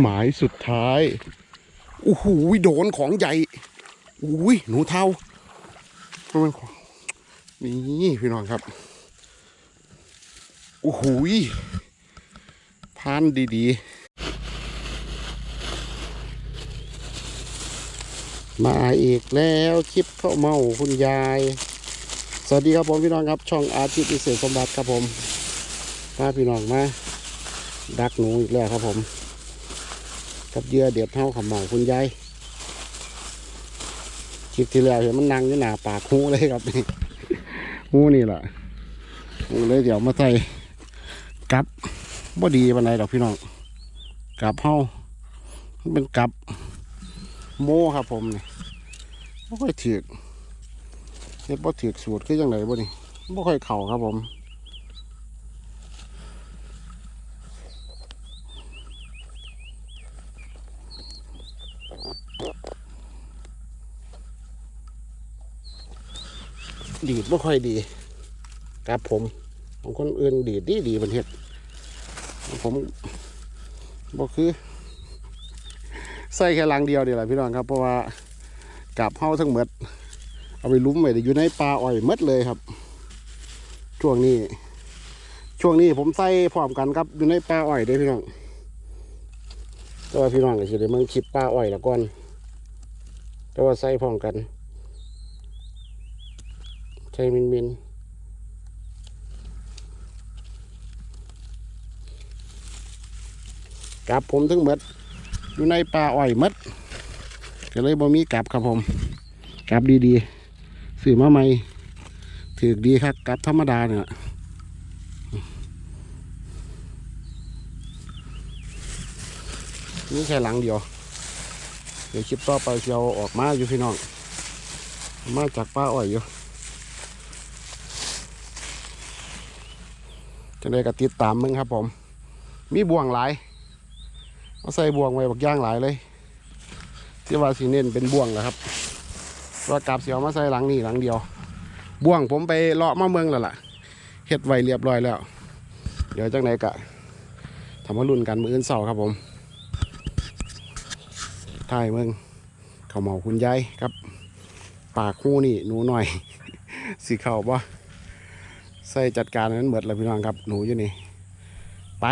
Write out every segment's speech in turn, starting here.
หมายสุดท้ายโอ้โหโดนของใหญ่อุ้ยหนูเทามันของนี่พี่น้องครับโอ้โหพานดีๆ มาอีกแล้วคลิปข้าวเมาคุณยาย สวัสดีครับผมพี่น้องครับ ช่องอาทิตย์พิเศษสมบัติครับผม มาพี่น้องมาดักหนูอีกแล้วครับผม กับเยื่อเด็ดเท่าขาวเหมาคุณยายคลิปที่แล้วเห็นมันนั่งอยู่หน้าปากหูเลยครับนี่หูนี่แหละหูเลยเดี๋ยวมาใส่กับบ่ดีปานใดดอกพี่น้องกับเฮามันเป็นกับโม่ครับผมนี่บ่ค่อยถือเฮ็ดบ่ถือสูตรคือจังไดบ่นี่บ่ค่อยเข้าครับผม ดีดไม่ค่อยดีกับผมของคนอื่นดีดดีดีประเทศของผมบอกคือ ใส่แค่ลังเดียวเดียวแหละพี่น้องครับ เพราะว่ากับเฮาทั้งหมด เอาไปลุ้มไว้อยู่ในปลาอ้อยหมดเลยครับ ช่วงนี้ ช่วงนี้ผมใส่พร้อมกันครับอยู่ในปลาอ้อยเด้อพี่น้องแต่ว่าพี่น้องก็สิได้เมืองคลิปปลาอ้อยละก่อนแต่ว่าใส่พร้อมกัน ใช่มินมินกับผมทั้งหมดอยู่ในป่าอ้อยหมดก็เลยบ่มีกลับครับผมกลับดีๆซื้อมาใหม่ถือดีครับกลับธรรมดาเนี่ยนี่แค่หลังเดียว เดี๋ยวคลิปต่อไปเชียวออกมาอยู่พี่น้อง มาจากป่าอ้อยอยู่ จะได้กติดตามมึงครับผม มีบ่วงหลายเอาใส่บ่วงไว้บักย่างหลายเลย ที่ว่าสีเน้นเป็นบ่วงแหละครับว่ากาบเสียวมาใส่หลังนี่หลังเดียว บ่วงผมไปเลาะมาเมืองแล้วล่ะเฮ็ดไว้เรียบร้อยแล้ว เดี๋ยวจังไหนกะทำมารุ่นกันมืออื่นเสาครับผมถ่ายเมืองเขาเหมาคุณยายครับ ปากคู่นี่หนูหน่อย สีเข่าปะ ใส่จัดการนั้นหมดแล้วพี่น้องครับหนูอยู่นี่ไป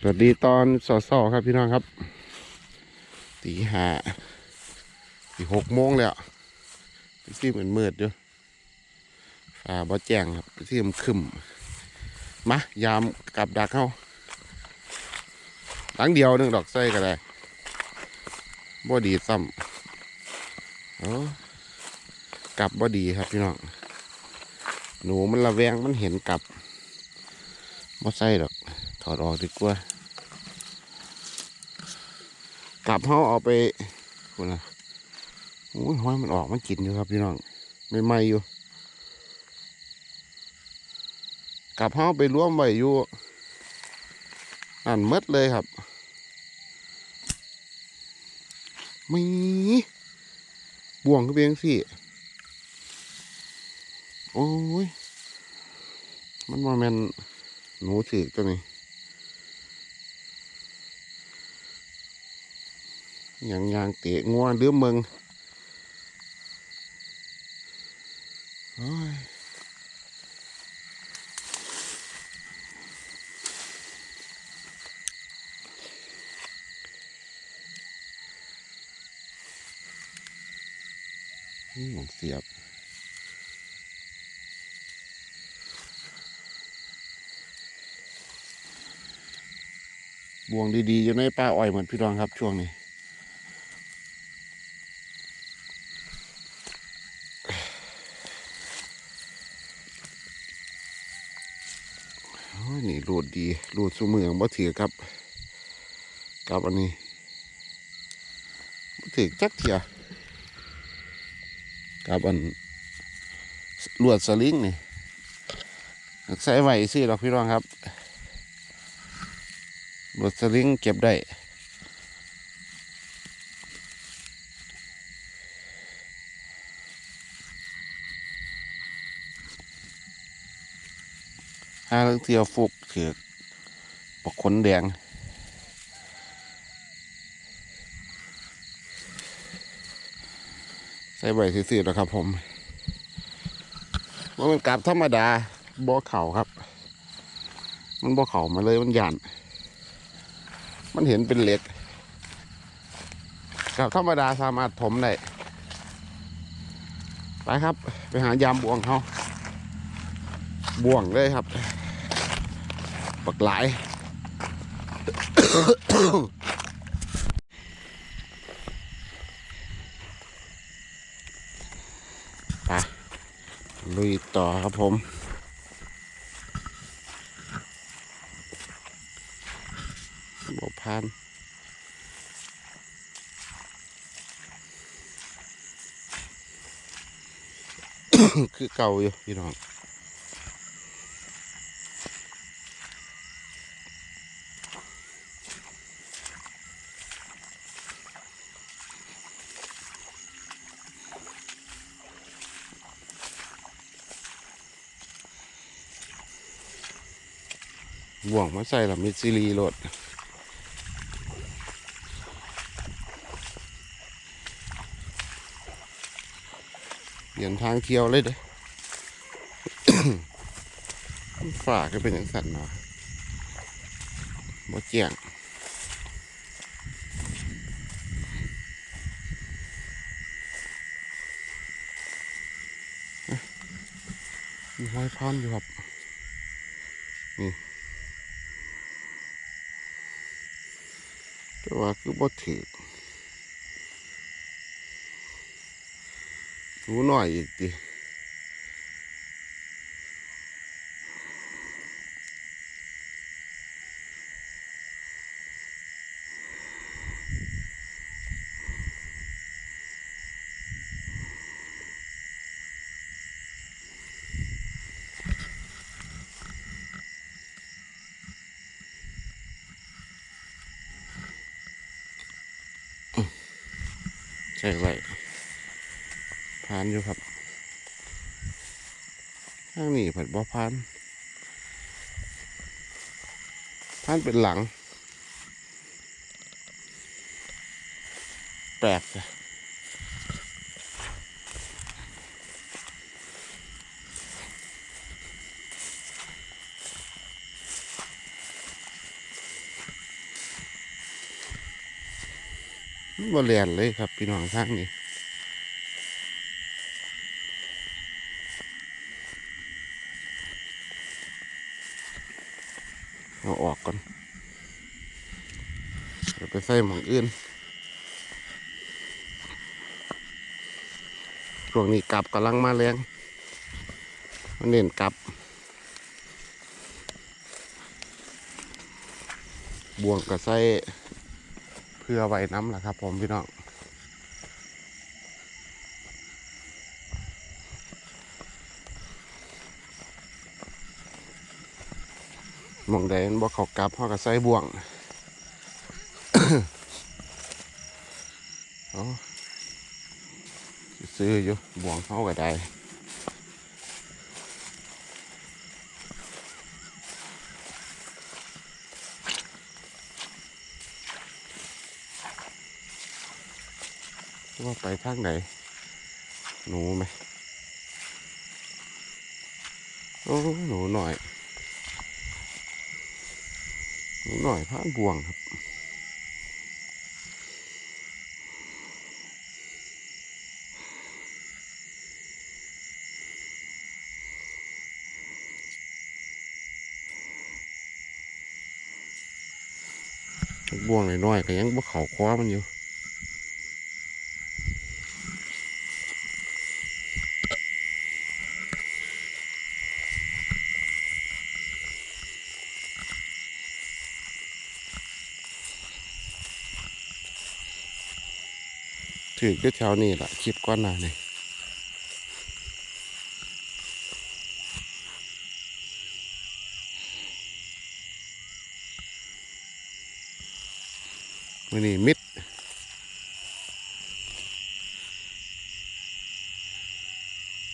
สวัสดีตอนสอสอครับพี่น้องครับตีห้าตีหกโมงแล้วที่เหมือนมืดอยู่ฟ้าบ่แจ้งครับที่มันคึมมายามกลับดักเข้าหลังเดียวหนึ่งดอกไส้ก็ได้บ่ดีซ้ำโอ้กลับบ่ดีครับพี่น้อง หนูมันระแวงมันเห็นกลับบ่ใส่หรอก ถอดออกดีกว่า กลับเขาเอาไปคนนะโอ้ยห้อยมันออกมันกินอยู่ครับพี่น้องไม่ไหมอยู่ กลับเขาไปร่วมไว้อยู่นั่นหมดเลยครับมีบ่วงคือเพียงสิ โอ้ย มันมาแมนหนูถือตัวนี้อย่างยางเตะงัวเดือมมึงโอ้ยนี่มองเสียบ บ่วงดีๆอยู่ในป่าอ้อยเหมือนพี่รองครับช่วงนี้นี่รูดดีรูดสูมือบ่ถือครับกับอันนี้บ่ถือจักเทียกับอันลวดสลิงนี่ใส่ไว้สิหรอกพี่รองครับ ดสลิงเก็บได้ หาเที่ยวฟุกถือปกขนแดงใส่ใบสีๆแล้วครับผมว่ามันกลับธรรมดาบ่อเข่าครับ มันบ่อเข่ามาเลยมันหยาน มันเห็นเป็นเหล็ก กับธรรมดาสามารถถมได้ ไปครับ ไปหายามบ่วงเขาบ่วงเลยครับบักหลาย ไปลุยต่อครับผม บอกพานคือเก่าอยู่พี่น้องบ่วงมาใส่ละมิซิลีโหลดเปลี่ ยนทางเที่ยวเลยเด้ฝากก็เป็นอย่างสั่นเนาะบ่เจียงมีห้อยพันอยู่ครับแต่ว่าคือบ่ถือ รู้หน่อยอีกดิใช่ไว้ พานอยู่ครับข้างนี้ผัดบ่พานพานเป็นหลัง แปลกจ้ะบ่เรียนเลยครับ พี่น้องข้างนี้ เอาออกก่อนเดี๋ยวไปใส่หมองอื่นช่วงนี้กลับกำลังมาแรงมันเน้นกลับ บวงกับใส่เพื่อไว้น้ำแหละครับ ผมพี่น้อง มองใดมันบ่เขากลับเขากับใส่บ่วงเอาซื้ออยู่บ่วงเขาก็ได้ว่าไปทางไหน หนูไหมโอ้หนูหน่อย หนูหน่อยผ่าบ่วงครับบ่วงน้อยๆก็ยังบ่เข่าคว้ามันอยู่ ถือก็แถวนี้แหละคลิปก้อนหน้านี่มือนี่มิด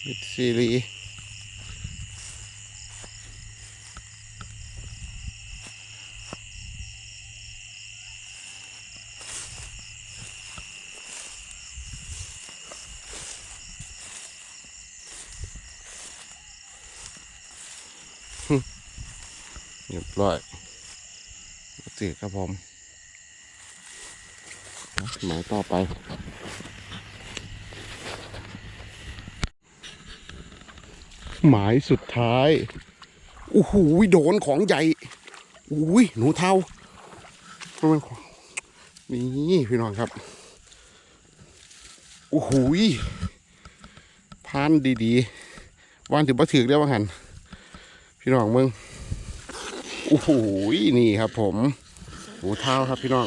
มิดซีรี ร้อยติดครับผมหมายต่อไปหมายสุดท้ายโอ้โหโดนของใหญ่อุ้ยหนูเทาทำไมของนี่พี่น้องครับโอ้โหพานดีๆวานถือว่าถือได้ว่าหันพี่น้องมึง โอ้โหนี่ครับผมหูเท้าครับพี่น้อง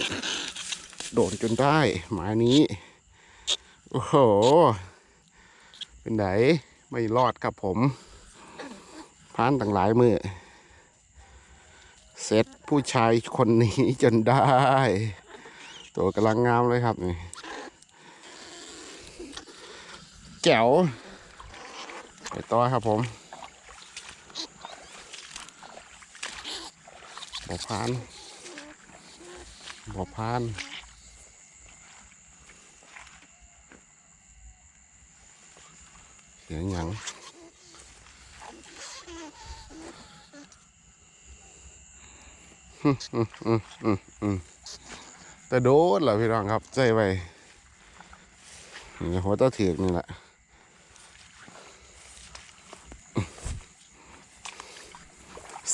โดนจนได้หมายนี้ โอ้โห เป็นไหนไม่รอดครับผมพานต่างหลายมือเสร็จผู้ชายคนนี้จนได้ ตัวกำลังงามเลยครับนี่แจ๋วไปต่อครับผม บ่อพานบ่อพานเสียงหยังแต่โดนเหรอพี่น้องครับ ใจไว้หัวตะเถียกนี่แหละ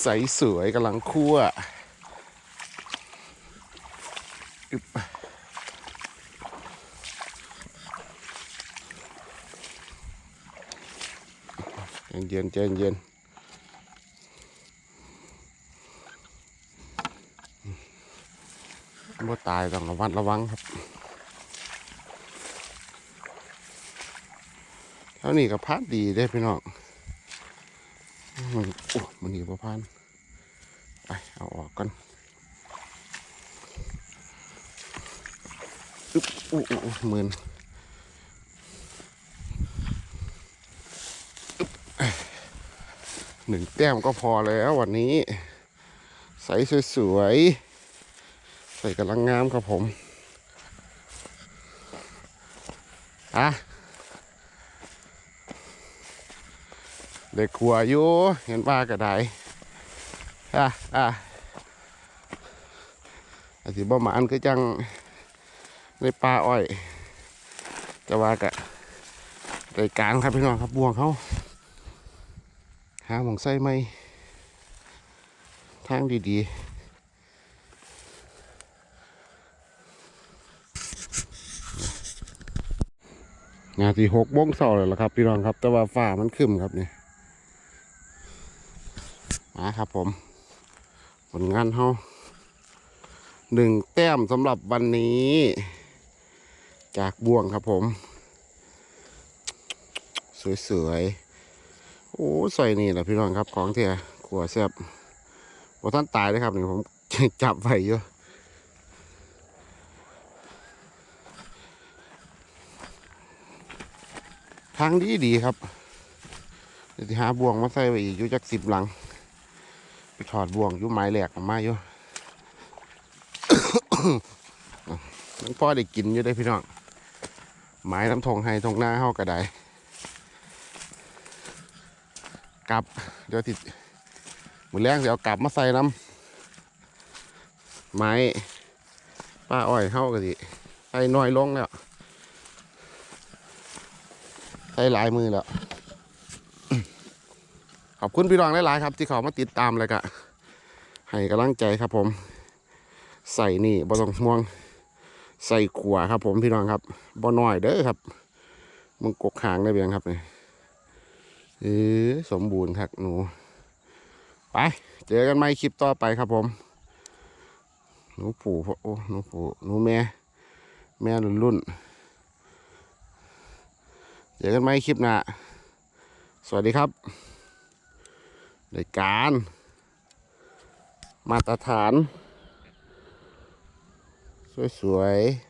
ใสสวยกำลังคั่วอึ๊บเย็นๆใจเย็นบ่ตายต้องระวัดระวังครับเท่านี้ก็พัดดีได้พี่น้อง มันโอ้มันนี่บ่พันไปเอาออกกันอึ๊บอู้อู้หมื่นหนึ่งแต้มก็พอแล้ววันนี้ ใสสวยๆ ใส่กำลังงามครับผมอะ เด็กขัวอยู่เห็นปลากระไดอะอะอาสิบ่หมานคือจังในปลาอ้อยจะว่ากะรายการครับพี่น้องครับบวงเขาหาหมองไส้ไหมทางดีๆงานที่หกโมงเช้าเลยละครับพี่น้องครับ แต่ว่าฟ้ามันขึ้นครับเนี่ย มาครับผม ผลงานเขาหนึ่งแต้มสำหรับวันนี้ จากบ่วงครับผม สวยๆ โอ้ใส่นี่แหละพี่น้องครับของเถี่ยขัวแซบว่าท่านตายเลยครับนี่ผมจับไว้อยู่ทางดีดีครับเดี๋ยวหาบ่วงมาใส่ไว้อีกอยู่จักสิบหลัง ถอดบ่วงอยู่ไม้แหลกออกมาอยู่มันพ่อได้กินอยู่ได้พี่น้องไม้น้ำทงไฮทงหน้าเฮากระไดกลับ เดี๋ยวติดมือแรงเดี๋ยวกลับมาใส่น้ำไม้ป้าอ้อยเฮากระดิใส่น้อยลงแล้วใช้หลายมือแล้ว ขอบคุณพี่น้องหลายๆครับ ที่เขามาติดตามเลยกะให้กำลังใจครับผม ใส่นี่บ่ต้องห่วง ใส่ขวาครับผมพี่น้องครับบ่น้อยเด้อครับมึงกกหางได้เบียงครับนี่เออสมบูรณ์ครับหนู ไป เจอกันใหม่คลิปต่อไปครับผม หนูปู่โอ้หนูปู่หนูแม่ แม่รุ่นรุ่นเจอกันไหมคลิปหน้า สวัสดีครับ รายการ มาตรฐาน สวยๆ